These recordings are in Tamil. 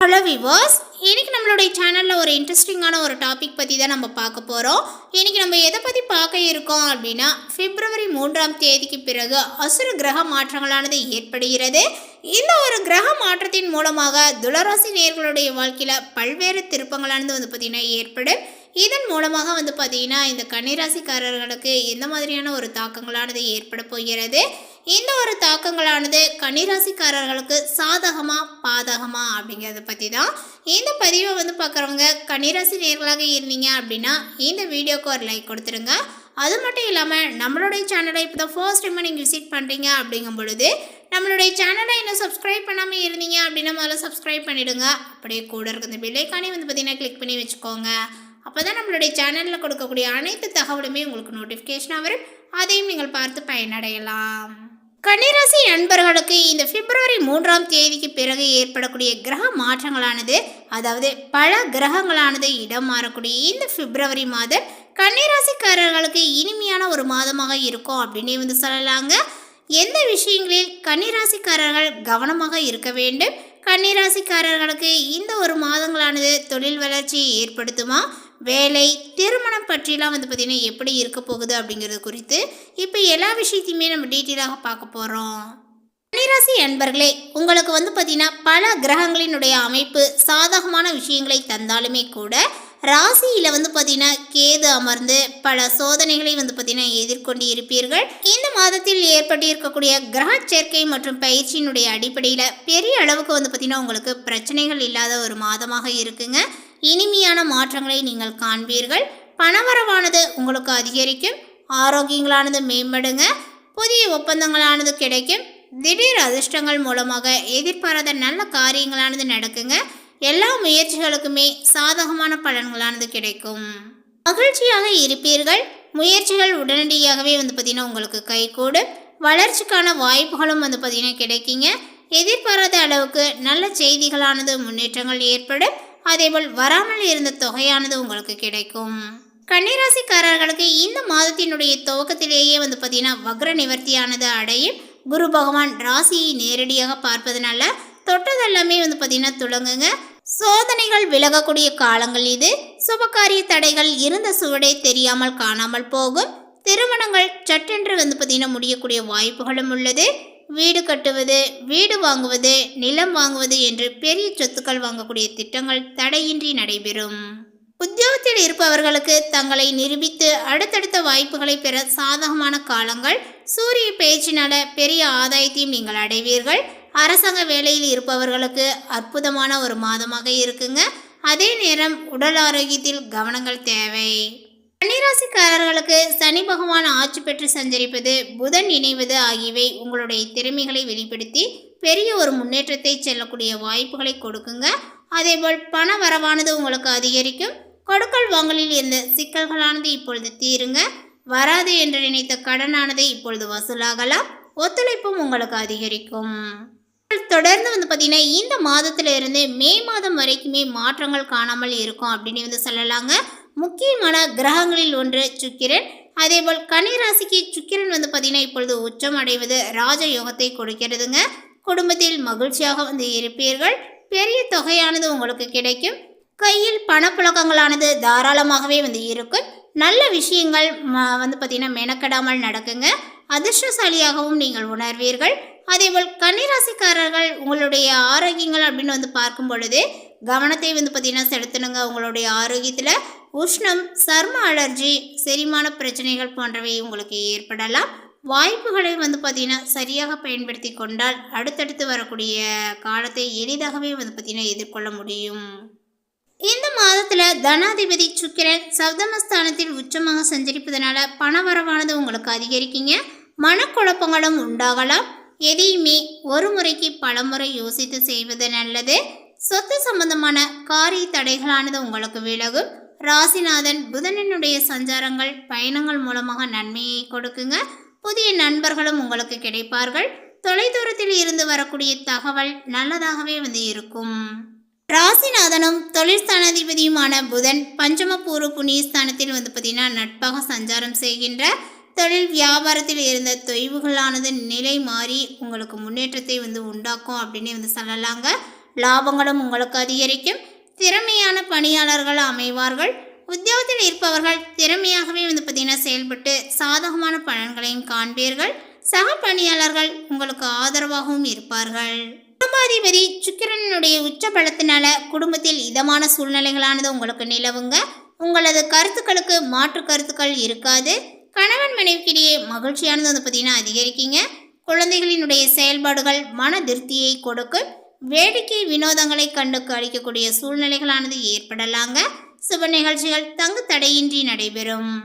ஹலோ விவர்ஸ் இன்றைக்கி நம்மளுடைய சேனலில் ஒரு இன்ட்ரெஸ்டிங்கான ஒரு டாபிக் பற்றி தான் நம்ம பார்க்க போகிறோம் இன்னைக்கு நம்ம எதை பற்றி பார்க்க இருக்கோம் அப்படின்னா பிப்ரவரி மூன்றாம் தேதிக்கு பிறகு அசுர கிரக மாற்றங்களானது ஏற்படுகிறது. இந்த ஒரு கிரக மாற்றத்தின் மூலமாக துளராசி நேர்களுடைய வாழ்க்கையில் பல்வேறு திருப்பங்களானது வந்து பார்த்திங்கன்னா ஏற்படும். இதன் மூலமாக வந்து பார்த்திங்கன்னா இந்த கன்னிராசிக்காரர்களுக்கு எந்த மாதிரியான ஒரு தாக்கங்களானது ஏற்பட போகிறது? இந்த ஒரு தாக்கங்களானது கன்னிராசிக்காரர்களுக்கு சாதகமா பாதகமா அப்படிங்கிறத பற்றி தான் இந்த பதிவை வந்து பார்க்குறவங்க கன்னிராசி நேர்களாக இருந்தீங்க அப்படின்னா இந்த வீடியோக்கு ஒரு லைக் கொடுத்துருங்க. அது மட்டும் இல்லாமல் நம்மளுடைய சேனலை இப்போ தான் ஃபர்ஸ்ட் டைம் நீங்கள் விசிட் பண்ணுறீங்க அப்படிங்கும் பொழுது நம்மளுடைய சேனலை இன்னும் சப்ஸ்கிரைப் பண்ணாமல் இருந்தீங்க அப்படின்னா முதல்ல சப்ஸ்கிரைப் பண்ணிவிடுங்க அப்படியே கூட இருக்கிற பில்லைக்கானே வந்து பார்த்தீங்கன்னா கிளிக் பண்ணி வச்சுக்கோங்க. அப்போ தான் நம்மளுடைய சேனலில் கொடுக்கக்கூடிய அனைத்து தகவலுமே உங்களுக்கு நோட்டிஃபிகேஷனாக வரும். அதையும் நீங்கள் பார்த்து பயனடையலாம். கன்னிராசி நண்பர்களுக்கு இந்த பிப்ரவரி மூன்றாம் தேதிக்கு பிறகு ஏற்படக்கூடிய கிரக மாற்றங்களானது அதாவது பல கிரகங்களானது இடம் மாறக்கூடிய இந்த பிப்ரவரி மாதம் கன்னிராசிக்காரர்களுக்கு இனிமையான ஒரு மாதமாக இருக்கும் அப்படின்னே வந்து சொல்லலாங்க. எந்த விஷயங்களில் கன்னிராசிக்காரர்கள் கவனமாக இருக்க வேண்டும்? கன்னிராசிக்காரர்களுக்கு இந்த ஒரு மாதங்களானது தொழில் வளர்ச்சியை ஏற்படுத்துமா? வேலை திருமணம் பற்றிலாம் வந்து பார்த்திங்கன்னா எப்படி இருக்க போகுது அப்படிங்கிறது குறித்து இப்போ எல்லா விஷயத்தையுமே நம்ம டீட்டெயிலாக பார்க்க போகிறோம் கன்னிராசி அன்பர்களே உங்களுக்கு வந்து பார்த்திங்கன்னா பல கிரகங்களினுடைய அமைப்பு சாதகமான விஷயங்களை தந்தாலுமே கூட ராசியில் வந்து பார்த்தீங்கன்னா கேது அமர்ந்து பல சோதனைகளை வந்து பார்த்தீங்கன்னா எதிர்கொண்டு இருப்பீர்கள். இந்த மாதத்தில் ஏற்பட்டிருக்கக்கூடிய கிரக சேர்க்கை மற்றும் பயிற்சியினுடைய அடிப்படையில் பெரிய அளவுக்கு வந்து பார்த்தீங்கன்னா உங்களுக்கு பிரச்சனைகள் இல்லாத ஒரு மாதமாக இருக்குங்க. இனிமையான மாற்றங்களை நீங்கள் காண்பீர்கள். பணவரவானது உங்களுக்கு அதிகரிக்கும். ஆரோக்கியங்களானது மேம்படுங்க. புதிய ஒப்பந்தங்களானது கிடைக்கும். திடீர் அதிர்ஷ்டங்கள் மூலமாக எதிர்பாராத நல்ல காரியங்களானது நடக்குங்க. எல்லா முயற்சிகளுக்குமே சாதகமான பலன்களானது கிடைக்கும். மகிழ்ச்சியாக இருப்பீர்கள். முயற்சிகள் உடனடியாகவே வந்து பார்த்திங்கன்னா உங்களுக்கு கைகூடும். வளர்ச்சிக்கான வாய்ப்புகளும் வந்து பார்த்திங்கன்னா கிடைக்குங்க. எதிர்பாராத அளவுக்கு நல்ல செய்திகளானது முன்னேற்றங்கள் ஏற்படும். அதேபோல் வராமல் இருந்த தொகையானது உங்களுக்கு கிடைக்கும். கன்னிராசிக்காரர்களுக்கு இந்த மாதத்தினுடைய துவக்கத்திலேயே வந்து பார்த்தீங்கன்னா வக்ர நிவர்த்தியானது அடையும். குரு பகவான் ராசியை நேரடியாக பார்ப்பதனால தொட்டதெல்லாமே வந்து பார்த்தீங்கன்னா துளங்குங்க. சோதனைகள் விலகக்கூடிய காலங்கள் இது. சுபகாரிய தடைகள் இருந்த சுவடே தெரியாமல் காணாமல் போகும். திருமணங்கள் சட்டென்று வந்து பார்த்தீங்கன்னா முடியக்கூடிய வாய்ப்புகளும் உள்ளது. வீடு கட்டுவது வீடு வாங்குவது நிலம் வாங்குவது என்று பெரிய சொத்துக்கள் வாங்கக்கூடிய திட்டங்கள் தடையின்றி நடைபெறும். உத்தியோகத்தில் இருப்பவர்களுக்கு தங்களை நிரூபித்து அடுத்தடுத்த வாய்ப்புகளை பெற சாதகமான காலங்கள் சூரிய பேச்சினால பெரிய ஆதாயத்தையும் நீங்கள் அடைவீர்கள். அரசாங்க வேலையில் இருப்பவர்களுக்கு அற்புதமான ஒரு மாதமாக இருக்குங்க. அதே நேரம் உடல் ஆரோக்கியத்தில் கவனங்கள் தேவை. கன்னிராசிக்காரர்களுக்கு சனி பகவான் ஆட்சி பெற்று சஞ்சரிப்பது புதன் இணைவது ஆகியவை உங்களுடைய திறமைகளை வெளிப்படுத்தி பெரிய ஒரு முன்னேற்றத்தை செல்லக்கூடிய வாய்ப்புகளை கொடுக்குங்க. அதேபோல் பண வரவானது உங்களுக்கு அதிகரிக்கும். கொடுக்கல் வாங்கலில் இருந்த சிக்கல்களானது இப்பொழுது தீருங்க. வராது என்று நினைத்த கடனானது இப்பொழுது வசூலாகலாம். ஒத்துழைப்பும் உங்களுக்கு அதிகரிக்கும். தொடர்ந்து வந்து பார்த்தீங்கன்னா இந்த மாதத்திலிருந்து மே மாதம் வரைக்குமே மாற்றங்கள் காணாமல் இருக்கும் அப்படின்னு வந்து சொல்லலாங்க. முக்கியமான கிரகங்களில் ஒன்று சுக்கிரன். அதேபோல் கன்னிராசிக்கு சுக்கிரன் வந்து பார்த்தீங்கன்னா இப்பொழுது உச்சம் அடைவது ராஜ யோகத்தை கொடுக்கிறதுங்க. குடும்பத்தில் மகிழ்ச்சியாக வந்து இருப்பீர்கள். பெரிய தொகையானது உங்களுக்கு கிடைக்கும். கையில் பணப்புழக்கங்களானது தாராளமாகவே வந்து இருக்கும். நல்ல விஷயங்கள் ம- வந்து பார்த்தீங்கன்னா மெனக்கெடாமல் நடக்குங்க. அதிர்ஷ்டசாலியாகவும் நீங்கள் உணர்வீர்கள். அதேபோல் கன்னிராசிக்காரர்கள் உங்களுடைய ஆரோக்கியங்கள் அப்படின்னு வந்து பார்க்கும் பொழுது கவனத்தை வந்து பார்த்தீங்கன்னா செலுத்தணுங்க உங்களுடைய ஆரோக்கியத்தில். உஷ்ணம் சர்ம அலர்ஜி செரிமான பிரச்சனைகள் போன்றவை உங்களுக்கு ஏற்படலாம். வாய்ப்புகளை வந்து பார்த்திங்கன்னா சரியாக பயன்படுத்தி கொண்டால் அடுத்தடுத்து வரக்கூடிய காலத்தை எளிதாகவே வந்து பார்த்தீங்கன்னா எதிர்கொள்ள முடியும். இந்த மாதத்தில் தனாதிபதி சுக்கிரன் சப்தமஸ்தானத்தில் உச்சமாக சஞ்சரிப்பதனால பணவரவானது உங்களுக்கு அதிகரிக்குங்க. மனக்குழப்பங்களும் உண்டாகலாம். எதையுமே ஒரு முறைக்கு பலமுறை யோசித்து செய்வது நல்லது. சொத்து சம்பந்தமான காரிய தடைகளானது உங்களுக்கு விலகும். ராசிநாதன் புதனினுடைய சஞ்சாரங்கள் பயணங்கள் மூலமாக நன்மையை கொடுக்குங்க. புதிய நண்பர்களும் உங்களுக்கு கிடைப்பார்கள். தொலைதூரத்தில் இருந்து வரக்கூடிய தகவல் நல்லதாகவே வந்து இருக்கும். ராசிநாதனும் தொழிற்ஸ்தானாதிபதியுமான புதன் பஞ்சமபூர்வ புண்ணியஸ்தானத்தில் வந்து பார்த்தீங்கன்னா நட்பாக சஞ்சாரம் செய்கின்ற தொழில் வியாபாரத்தில் இருந்த தொய்வுகளானது நிலை மாறி உங்களுக்கு முன்னேற்றத்தை வந்து உண்டாக்கும் அப்படின்னு வந்து சொல்லலாங்க. லாபங்களும் உங்களுக்கு அதிகரிக்கும். திறமையான பணியாளர்கள் அமைவார்கள். உத்தியோகத்தில் இருப்பவர்கள் திறமையாகவே வந்து பார்த்தீங்கன்னா செயல்பட்டு சாதகமான பலன்களையும் காண்பீர்கள். சக பணியாளர்கள் உங்களுக்கு ஆதரவாகவும் இருப்பார்கள். குடும்பாதிபதி சுக்கிரனுடைய உச்ச பலத்தினால குடும்பத்தில் இதமான சூழ்நிலைகளானது உங்களுக்கு நிலவுங்க. உங்களது கருத்துக்களுக்கு மாற்று கருத்துக்கள் இருக்காது. கணவன் மனைவிக்கிடையே மகிழ்ச்சியானது வந்து பார்த்தீங்கன்னா அதிகரிக்கீங்க. குழந்தைகளினுடைய செயல்பாடுகள் மன திருப்தியை கொடுக்கும். வேடிக்கை வினோதங்களை கண்டு அளிக்கக்கூடிய சூழ்நிலைகளானது ஏற்படலாங்க. சுப நிகழ்ச்சிகள் தங்கு தடையின்றி நடைபெறும்.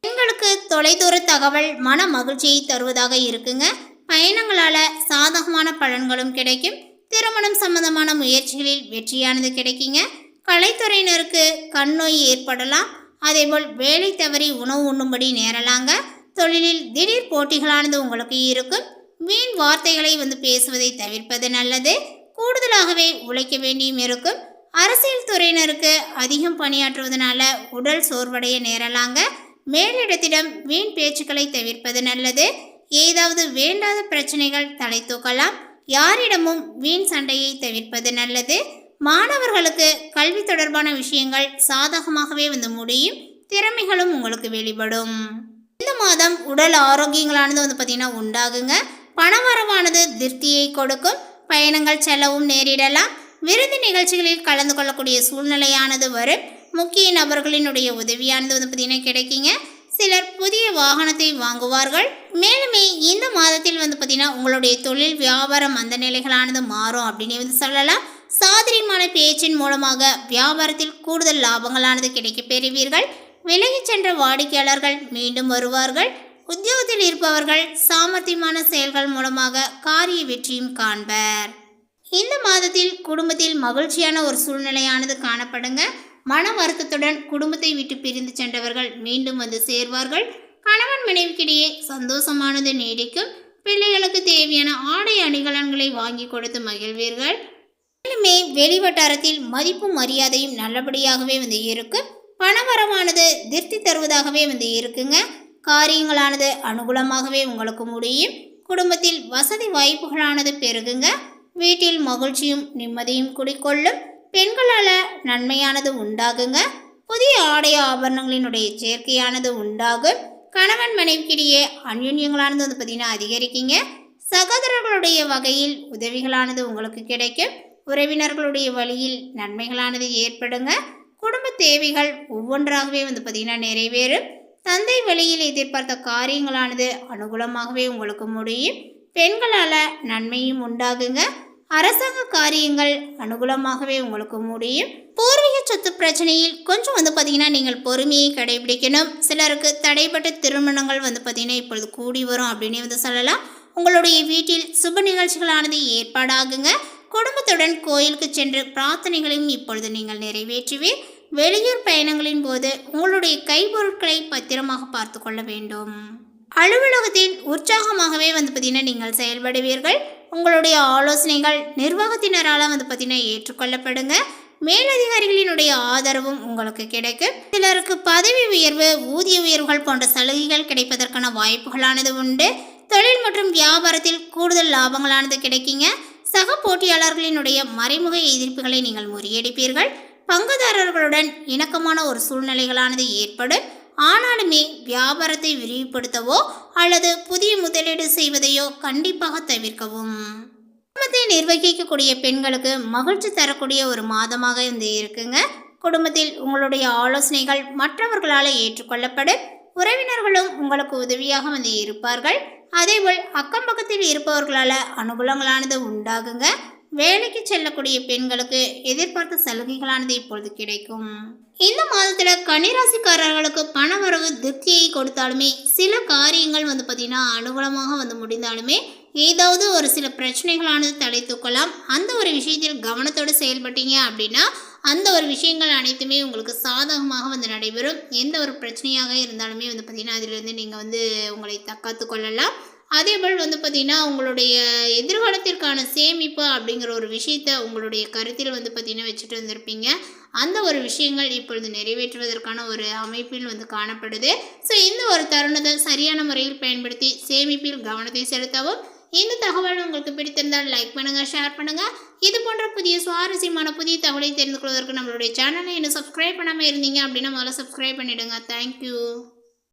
பெண்களுக்கு தொலைதூர தகவல் மன மகிழ்ச்சியை தருவதாக இருக்குங்க. பயணங்களால சாதகமான பலன்களும் கிடைக்கும். திருமணம் சம்பந்தமான முயற்சிகளில் வெற்றியானது கிடைக்குங்க. கலைத்துறையினருக்கு கண் நோய் ஏற்படலாம். அதேபோல் வேலை தவறி உணவு உண்ணும்படி நேரலாங்க. தொழிலில் திடீர் போட்டிகளானது உங்களுக்கு இருக்கும். வீண் வார்த்தைகளை வந்து பேசுவதை தவிர்ப்பது நல்லது. கூடுதலாகவே உழைக்க வேண்டியும் இருக்கும். அரசியல் துறையினருக்கு அதிகம் பணியாற்றுவதனால உடல் சோர்வடைய நேரலாங்க. மேலிடத்திடம் வீண் பேச்சுக்களை தவிர்ப்பது நல்லது. ஏதாவது வேண்டாத பிரச்சனைகள் தலை தூக்கலாம். யாரிடமும் வீண் சண்டையை தவிர்ப்பது நல்லது. மாணவர்களுக்கு கல்வி தொடர்பான விஷயங்கள் சாதகமாகவே வந்து முடியும். திறமைகளும் உங்களுக்கு வெளிப்படும். இந்த மாதம் உடல் ஆரோக்கியங்களானது வந்து பார்த்திங்கன்னா உண்டாகுங்க. பணவரவானது திருப்தியை கொடுக்கும். பயணங்கள் செல்லவும் நேரிடலாம். விருது நிகழ்ச்சிகளில் கலந்து கொள்ளக்கூடிய சூழ்நிலையானது வரும். முக்கிய நபர்களினுடைய உதவியானது வந்து பார்த்திங்கன்னா கிடைக்குங்க. சிலர் புதிய வாகனத்தை வாங்குவார்கள். மேலுமே இந்த மாதத்தில் வந்து பார்த்திங்கன்னா உங்களுடைய தொழில் வியாபாரம் அந்த நிலைகளானது மாறும் அப்படின்னு வந்து சொல்லலாம். சாதரியமான பேச்சின் மூலமாக வியாபாரத்தில் கூடுதல் லாபங்களானது கிடைக்க பெறுவீர்கள் விலகிச் சென்ற வாடிக்கையாளர்கள் மீண்டும் வருவார்கள். உத்தியோகத்தில் இருப்பவர்கள் சாமர்த்தியமான செயல்கள் மூலமாக காரிய வெற்றியும் காண்பர். இந்த மாதத்தில் குடும்பத்தில் மகிழ்ச்சியான ஒரு சூழ்நிலையானது காணப்படுங்க. மன வருத்தத்துடன் குடும்பத்தை விட்டு பிரிந்து சென்றவர்கள் மீண்டும் வந்து சேர்வார்கள். கணவன் மனைவிக்கிடையே சந்தோஷமானது நீடிக்கும். பிள்ளைகளுக்கு தேவையான ஆடை அணிகலன்களை வாங்கி கொடுத்து மகிழ்வீர்கள். மேலுமே வெளிவட்டாரத்தில் மதிப்பும் மரியாதையும் நல்லபடியாகவே வந்து இருக்கும். பணவரமானது திருப்தி தருவதாகவே வந்து இருக்குங்க. காரியங்களானது அனுகூலமாகவே உங்களுக்கு முடியும். குடும்பத்தில் வசதி வாய்ப்புகளானது பெருகுங்க. வீட்டில் மகிழ்ச்சியும் நிம்மதியும் குடிக்கொள்ளும் பெண்களால் நன்மையானது உண்டாகுங்க. புதிய ஆடை ஆபரணங்களினுடைய சேர்க்கையானது உண்டாகும். கணவன் மனைவிக்கிடையே அந்யுன்யங்களானது வந்து பார்த்தீங்கன்னா அதிகரிக்குங்க. சகோதரர்களுடைய வகையில் உதவிகளானது உங்களுக்கு கிடைக்கும். உறவினர்களுடைய வழியில் நன்மைகளானது ஏற்படுங்க. குடும்ப தேவைகள் ஒவ்வொன்றாகவே வந்து பார்த்திங்கன்னா நிறைவேறும். தந்தை வழியில் எதிர்பார்த்த காரியங்களானது அனுகூலமாகவே உங்களுக்கு முடியும். பெண்களால் நன்மையும் உண்டாகுங்க. அரசாங்க காரியங்கள் அனுகூலமாகவே உங்களுக்கு முடியும். பூர்வீக சொத்து பிரச்சனையில் கொஞ்சம் வந்து பார்த்தீங்கன்னா நீங்கள் பொறுமையை கடைபிடிக்கணும். சிலருக்கு தடைப்பட்ட திருமணங்கள் வந்து பார்த்தீங்கன்னா இப்பொழுது கூடி வரும் அப்படின்னு வந்து சொல்லலாம். உங்களுடைய வீட்டில் சுப நிகழ்ச்சிகளானது ஏற்பாடாகுங்க. குடும்பத்துடன் கோயிலுக்கு சென்று பிரார்த்தனைகளையும் இப்பொழுது நீங்கள் நிறைவேற்றுவீர். வெளியூர் பயணங்களின் போது உங்களுடைய கைப்பொருட்களை பத்திரமாக பார்த்து கொள்ள வேண்டும். அலுவலகத்தில் உற்சாகமாகவே வந்து பார்த்தீங்கன்னா நீங்கள் செயல்படுவீர்கள். உங்களுடைய ஆலோசனைகள் நிர்வாகத்தினரால் வந்து பார்த்தீங்கன்னா ஏற்றுக்கொள்ளப்படுங்க. மேலதிகாரிகளினுடைய ஆதரவும் உங்களுக்கு கிடைக்கும். சிலருக்கு பதவி உயர்வு ஊதிய உயர்வுகள் போன்ற சலுகைகள் கிடைப்பதற்கான வாய்ப்புகளானது உண்டு. தொழில் மற்றும் வியாபாரத்தில் கூடுதல் லாபங்களானது கிடைக்குங்க. சக போட்டியாளர்களினுடைய மறைமுக எதிர்ப்புகளை நீங்கள் முறியடிப்பீர்கள். பங்குதாரர்களுடன் இணக்கமான ஒரு சூழ்நிலைகளானது ஏற்படும். ஆனாலுமே வியாபாரத்தை விரிவுபடுத்தவோ அல்லது புதிய முதலீடு செய்வதையோ கண்டிப்பாக தவிர்க்கவும். குடும்பத்தை நிர்வகிக்கக்கூடிய பெண்களுக்கு மகிழ்ச்சி தரக்கூடிய ஒரு மாதமாக இந்த இருக்குங்க. குடும்பத்தில் உங்களுடைய ஆலோசனைகள் மற்றவர்களால் ஏற்றுக்கொள்ளப்படும். உறவினர்களும் உங்களுக்கு உதவியாக வந்து இருப்பார்கள். அதேபோல் அக்கம் பக்கத்தில் இருப்பவர்களால் அனுகூலங்களானது உண்டாகுங்க. வேலைக்கு செல்லக்கூடிய பெண்களுக்கு எதிர்பார்த்த சலுகைகளானது இப்பொழுது கிடைக்கும். இந்த மாதத்தில் கன்னிராசிக்காரர்களுக்கு பணவரவு திருப்தியை கொடுத்தாலுமே சில காரியங்கள் வந்து பார்த்திங்கன்னா அனுகூலமாக வந்து முடிந்தாலுமே ஏதாவது ஒரு சில பிரச்சனைகளானது தலை தூக்கலாம் அந்த ஒரு விஷயத்தில் கவனத்தோடு செயல்பட்டீங்க அப்படின்னா அந்த ஒரு விஷயங்கள் அனைத்துமே உங்களுக்கு சாதகமாக வந்து நடைபெறும். எந்த ஒரு பிரச்சனையாக இருந்தாலுமே வந்து பார்த்திங்கன்னா அதிலிருந்து நீங்கள் வந்து உங்களை தக்காத்து கொள்ளலாம். அதேபோல் வந்து பார்த்திங்கன்னா உங்களுடைய எதிர்காலத்திற்கான சேமிப்பு அப்படிங்கிற ஒரு விஷயத்தை உங்களுடைய கருத்தில் வந்து பார்த்திங்கன்னா வச்சுட்டு வந்திருப்பீங்க. அந்த ஒரு விஷயங்கள் இப்பொழுது நிறைவேற்றுவதற்கான ஒரு அமைப்பில் வந்து காணப்படுது. ஸோ இந்த ஒரு தருணத்தை சரியான முறையில் பயன்படுத்தி சேமிப்பில் கவனத்தை செலுத்தவும். இந்த தகவல் உங்களுக்கு பிடித்திருந்தால் லைக் பண்ணுங்கள் ஷேர் பண்ணுங்கள் இது போன்ற புதிய சுவாரஸ்யமான புதிய தகவலை தெரிந்து கொள்வதற்கு நம்மளுடைய சேனலை இன்னும் சப்ஸ்கிரைப் பண்ணாமல் இருந்தீங்க அப்படின்னா முதல்ல சப்ஸ்கிரைப் பண்ணிவிடுங்க தேங்க்யூ